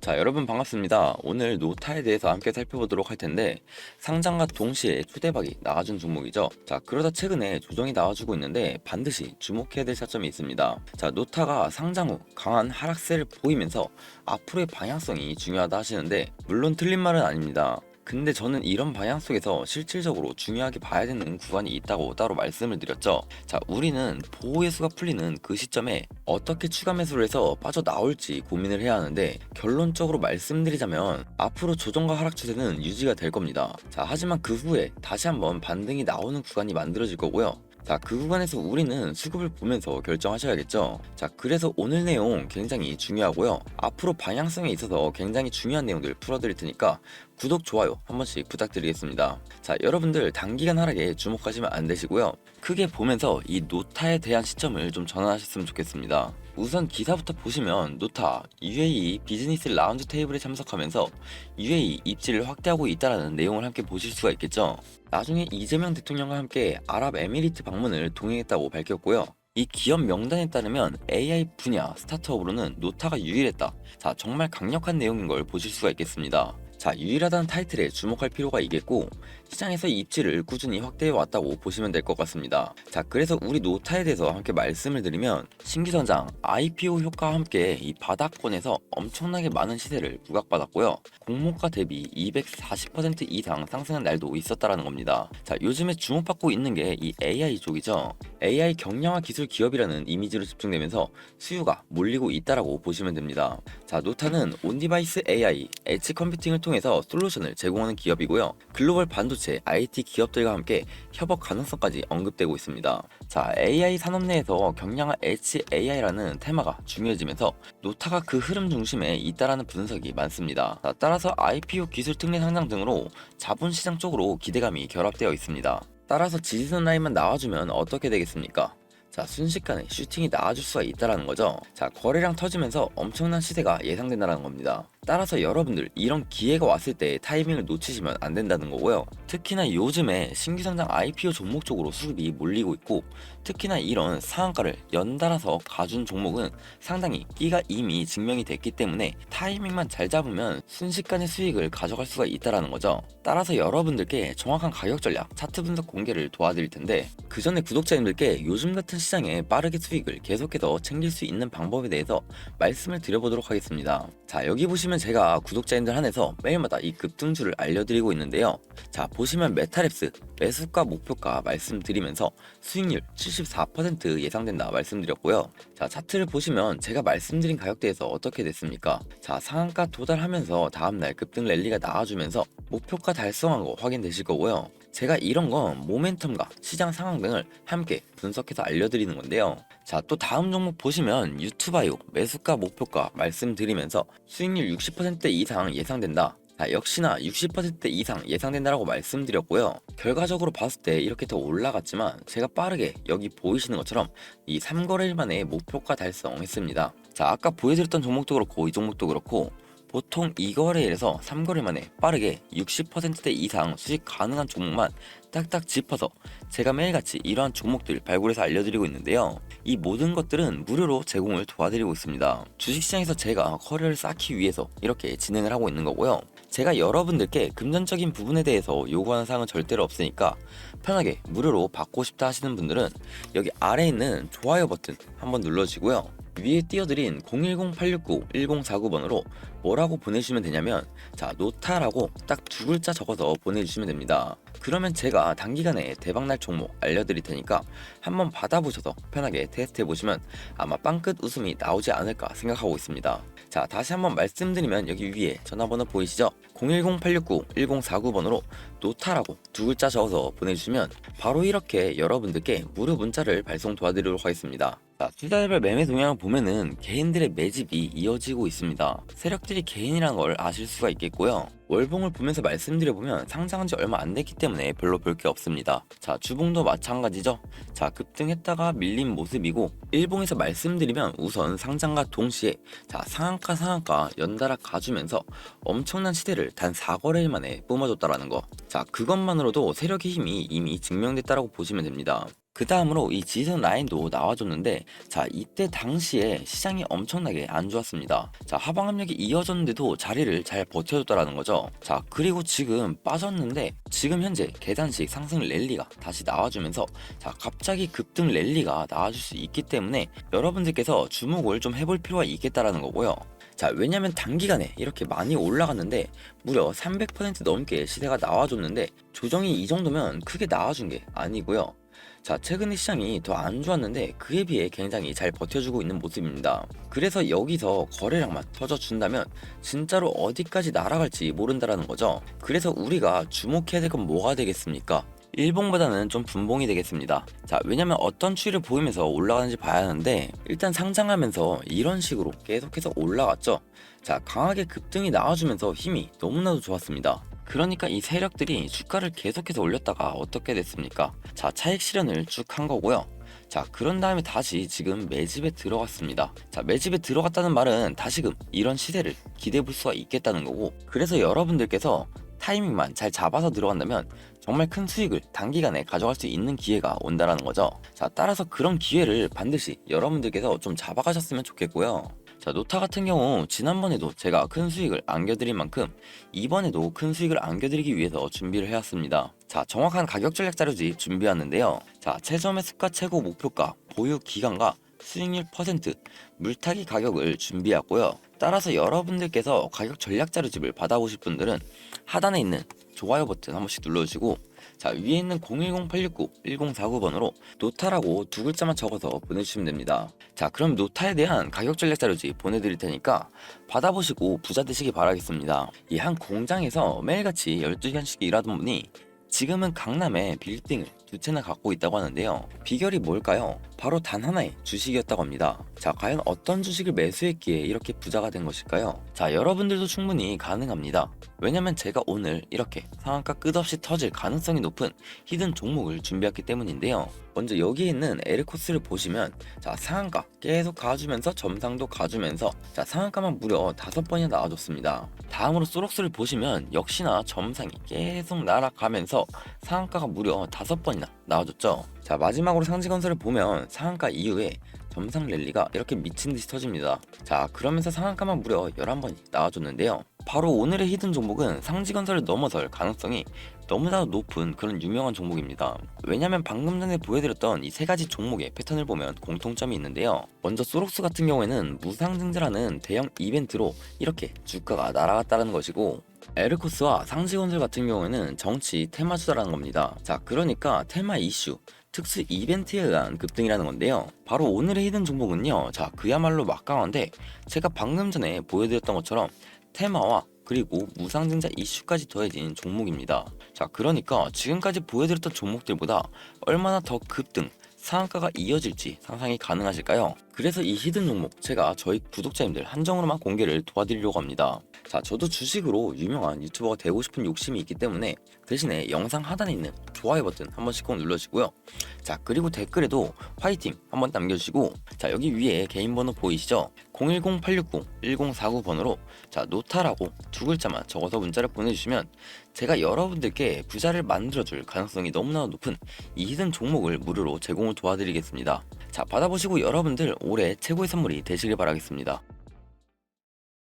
자, 여러분 반갑습니다. 오늘 노타에 대해서 함께 살펴보도록 할 텐데 상장과 동시에 추대박이 나와준 종목이죠. 자, 그러다 최근에 조정이 나와주고 있는데 반드시 주목해야 될 차점이 있습니다. 자, 노타가 상장 후 강한 하락세를 보이면서 앞으로의 방향성이 중요하다 하시는데 물론 틀린 말은 아닙니다. 근데 저는 이런 방향 속에서 실질적으로 중요하게 봐야 되는 구간이 있다고 따로 말씀을 드렸죠. 자, 우리는 보호 예수가 풀리는 그 시점에 어떻게 추가 매수를 해서 빠져나올지 고민을 해야 하는데 결론적으로 말씀드리자면 앞으로 조정과 하락 추세는 유지가 될 겁니다. 자, 하지만 그 후에 다시 한번 반등이 나오는 구간이 만들어질 거고요. 자, 그 구간에서 우리는 수급을 보면서 결정하셔야겠죠. 자, 그래서 오늘 내용 굉장히 중요하고요. 앞으로 방향성에 있어서 굉장히 중요한 내용들 풀어드릴 테니까 구독, 좋아요 한 번씩 부탁드리겠습니다. 자, 여러분들 단기간 하락에 주목하시면 안 되시고요. 크게 보면서 이 노타에 대한 시점을 좀 전환하셨으면 좋겠습니다. 우선 기사부터 보시면 노타 UAE 비즈니스 라운지 테이블에 참석하면서 UAE 입지를 확대하고 있다는 내용을 함께 보실 수가 있겠죠. 나중에 이재명 대통령과 함께 아랍에미리트 방문을 동행했다고 밝혔고요. 이 기업 명단에 따르면 AI 분야 스타트업으로는 노타가 유일했다. 자, 정말 강력한 내용인 걸 보실 수가 있겠습니다. 자, 유일하다는 타이틀에 주목할 필요가 있겠고, 시장에서 입지를 꾸준히 확대해 왔다고 보시면 될 것 같습니다. 자, 그래서 우리 노타에 대해서 함께 말씀을 드리면, 신규 선장 IPO 효과와 함께 이 바닥권에서 엄청나게 많은 시세를 부각받았고요. 공모가 대비 240% 이상 상승한 날도 있었다라는 겁니다. 자, 요즘에 주목받고 있는 게 이 AI 쪽이죠. AI 경량화 기술 기업이라는 이미지로 집중되면서 수요가 몰리고 있다라고 보시면 됩니다. 자, 노타는 온디바이스 AI, 엣지 컴퓨팅을 통해서 솔루션을 제공하는 기업이고요. 글로벌 반도체 IT 기업들과 함께 협업 가능성까지 언급되고 있습니다. 자, AI 산업 내에서 경량화 엣지 AI라는 테마가 중요해지면서 노타가 그 흐름 중심에 있다라는 분석이 많습니다. 자, 따라서 IPO 기술 특례 상장 등으로 자본시장 쪽으로 기대감이 결합되어 있습니다. 따라서 지지선 라인만 나와주면 어떻게 되겠습니까? 자, 순식간에 슈팅이 나와줄 수가 있다라는 거죠. 자, 거래량 터지면서 엄청난 시세가 예상된다는 겁니다. 따라서 여러분들 이런 기회가 왔을 때 타이밍을 놓치시면 안 된다는 거고요. 특히나 요즘에 신규 상장 IPO 종목 쪽으로 수급이 몰리고 있고 특히나 이런 상한가를 연달아서 가준 종목은 상당히 끼가 이미 증명이 됐기 때문에 타이밍만 잘 잡으면 순식간에 수익을 가져갈 수가 있다라는 거죠. 따라서 여러분들께 정확한 가격 전략, 차트 분석 공개를 도와드릴 텐데 그 전에 구독자님들께 요즘 같은 시장에 빠르게 수익을 계속해서 챙길 수 있는 방법에 대해서 말씀을 드려보도록 하겠습니다. 자 여기 보시면 제가 구독자님들 한해서 매일마다 이 급등주를 알려드리고 있는데요. 자 보시면 메타랩스 매수가 목표가 말씀드리면서 수익률 74% 예상된다 말씀드렸고요. 자 차트를 보시면 제가 말씀드린 가격대에서 어떻게 됐습니까? 자 상한가 도달하면서 다음날 급등 랠리가 나와주면서 목표가 달성한 거 확인되실 거고요. 제가 이런 건 모멘텀과 시장 상황 등을 함께 분석해서 알려드리는 건데요. 자, 또 다음 종목 보시면 유튜바이오 매수가 목표가 말씀드리면서 수익률 60% 이상 예상된다. 자, 역시나 60% 이상 예상된다라고 말씀드렸고요. 결과적으로 봤을 때 이렇게 더 올라갔지만 제가 빠르게 여기 보이시는 것처럼 이 3거래일 만에 목표가 달성했습니다. 자, 아까 보여드렸던 종목도 그렇고 이 종목도 그렇고 보통 2거래일에서 3거래 만에 빠르게 60%대 이상 수익 가능한 종목만 딱딱 짚어서 제가 매일같이 이러한 종목들 발굴해서 알려드리고 있는데요. 이 모든 것들은 무료로 제공을 도와드리고 있습니다. 주식시장에서 제가 커리어를 쌓기 위해서 이렇게 진행을 하고 있는 거고요. 제가 여러분들께 금전적인 부분에 대해서 요구하는 사항은 절대로 없으니까 편하게 무료로 받고 싶다 하시는 분들은 여기 아래에 있는 좋아요 버튼 한번 눌러주고요. 위에 띄워드린 010-869-1049번으로 뭐라고 보내주시면 되냐면 자 노타라고 딱 두 글자 적어서 보내주시면 됩니다. 그러면 제가 단기간에 대박날 종목 알려드릴 테니까 한번 받아보셔서 편하게 테스트 해보시면 아마 빵끝 웃음이 나오지 않을까 생각하고 있습니다. 자 다시 한번 말씀드리면 여기 위에 전화번호 보이시죠? 010-869-1049번으로 노타라고 두 글자 적어서 보내주시면 바로 이렇게 여러분들께 무료 문자를 발송 도와드리도록 하겠습니다. 자, 투자자별 매매 동향을 보면은 개인들의 매집이 이어지고 있습니다. 세력 들이 개인이라는 걸 아실 수가 있겠고요. 월봉을 보면서 말씀드려보면 상장한 지 얼마 안 됐기 때문에 별로 볼 게 없습니다. 자, 주봉도 마찬가지죠. 자, 급등했다가 밀린 모습이고 일봉에서 말씀드리면 우선 상장과 동시에 자, 상한가 상한가 연달아 가주면서 엄청난 시대를 단 4거래일 만에 뿜어줬다라는 거. 자, 그것만으로도 세력의 힘이 이미 증명됐다라고 보시면 됩니다. 그 다음으로 이 지선 라인도 나와줬는데 자 이때 당시에 시장이 엄청나게 안 좋았습니다. 자 하방 압력이 이어졌는데도 자리를 잘 버텨줬다라는 거죠. 자 그리고 지금 빠졌는데 지금 현재 계단식 상승 랠리가 다시 나와주면서 자 갑자기 급등 랠리가 나와줄 수 있기 때문에 여러분들께서 주목을 좀 해볼 필요가 있겠다라는 거고요. 자 왜냐면 단기간에 이렇게 많이 올라갔는데 무려 300% 넘게 시세가 나와줬는데 조정이 이 정도면 크게 나와준 게 아니고요. 자, 최근에 시장이 더 안 좋았는데 그에 비해 굉장히 잘 버텨주고 있는 모습입니다. 그래서 여기서 거래량만 터져준다면 진짜로 어디까지 날아갈지 모른다라는 거죠. 그래서 우리가 주목해야 될 건 뭐가 되겠습니까? 일봉보다는 좀 분봉이 되겠습니다. 자, 왜냐면 어떤 추이를 보이면서 올라가는지 봐야 하는데 일단 상장하면서 이런 식으로 계속해서 올라갔죠. 자, 강하게 급등이 나와주면서 힘이 너무나도 좋았습니다. 그러니까 이 세력들이 주가를 계속해서 올렸다가 어떻게 됐습니까? 자, 차익 실현을 쭉 한 거고요. 자, 그런 다음에 다시 지금 매집에 들어갔습니다. 자, 매집에 들어갔다는 말은 다시금 이런 시세를 기대해 볼 수가 있겠다는 거고, 그래서 여러분들께서 타이밍만 잘 잡아서 들어간다면 정말 큰 수익을 단기간에 가져갈 수 있는 기회가 온다라는 거죠. 자, 따라서 그런 기회를 반드시 여러분들께서 좀 잡아가셨으면 좋겠고요. 자, 노타 같은 경우 지난번에도 제가 큰 수익을 안겨드린 만큼 이번에도 큰 수익을 안겨드리기 위해서 준비를 해왔습니다. 자, 정확한 가격 전략 자료지 준비했는데요. 자, 최저 매 수가 최고 목표가, 보유 기간과 수익률 퍼센트, 물타기 가격을 준비했고요. 따라서 여러분들께서 가격 전략 자료집을 받아보실 분들은 하단에 있는 좋아요 버튼 한 번씩 눌러주시고 자 위에 있는 010-869-1049번으로 노타라고 두 글자만 적어서 보내주시면 됩니다. 자 그럼 노타에 대한 가격 전략 자료집 보내드릴 테니까 받아보시고 부자 되시기 바라겠습니다. 이 한 공장에서 매일같이 12시간씩 일하던 분이 지금은 강남에 빌딩을 두 채나 갖고 있다고 하는데요. 비결이 뭘까요? 바로 단 하나의 주식이었다고 합니다. 자, 과연 어떤 주식을 매수했기에 이렇게 부자가 된 것일까요? 자, 여러분들도 충분히 가능합니다. 왜냐면 제가 오늘 이렇게 상한가 끝없이 터질 가능성이 높은 히든 종목을 준비했기 때문인데요. 먼저 여기에 있는 에르코스를 보시면 자, 상한가 계속 가주면서 점상도 가주면서 자, 상한가만 무려 다섯 번이나 나와줬습니다. 다음으로 소록스를 보시면 역시나 점상이 계속 날아가면서 상한가가 무려 다섯 번이나 나와줬죠. 자 마지막으로 상지건설을 보면 상한가 이후에 점상 랠리가 이렇게 미친 듯이 터집니다. 자 그러면서 상한가만 무려 11번이 나와줬는데요. 바로 오늘의 히든 종목은 상지건설을 넘어설 가능성이 너무나도 높은 그런 유명한 종목입니다. 왜냐면 방금 전에 보여드렸던 이 세 가지 종목의 패턴을 보면 공통점이 있는데요. 먼저 소록스 같은 경우에는 무상증자라는 대형 이벤트로 이렇게 주가가 날아갔다는 것이고 에르코스와 상지건설 같은 경우에는 정치 테마주다라는 겁니다. 자 그러니까 테마 이슈 특수 이벤트에 의한 급등이라는 건데요. 바로 오늘의 히든 종목은요. 자 그야말로 막강한데 제가 방금 전에 보여드렸던 것처럼 테마와 그리고 무상증자 이슈까지 더해진 종목입니다. 자, 그러니까 지금까지 보여드렸던 종목들보다 얼마나 더 급등, 상한가가 이어질지 상상이 가능하실까요? 그래서 이 히든 종목 제가 저희 구독자님들 한정으로만 공개를 도와드리려고 합니다. 자, 저도 주식으로 유명한 유튜버가 되고 싶은 욕심이 있기 때문에 대신에 영상 하단에 있는 좋아요 버튼 한 번씩 꼭 눌러주시고요. 자, 그리고 댓글에도 화이팅 한번 남겨주시고 자, 여기 위에 개인 번호 보이시죠? 010-869-1049번으로 자, 노타라고 두 글자만 적어서 문자를 보내주시면 제가 여러분들께 부자를 만들어줄 가능성이 너무나 높은 이 히든 종목을 무료로 제공을 도와드리겠습니다. 자, 받아보시고 여러분들 올해 최고의 선물이 되시길 바라겠습니다.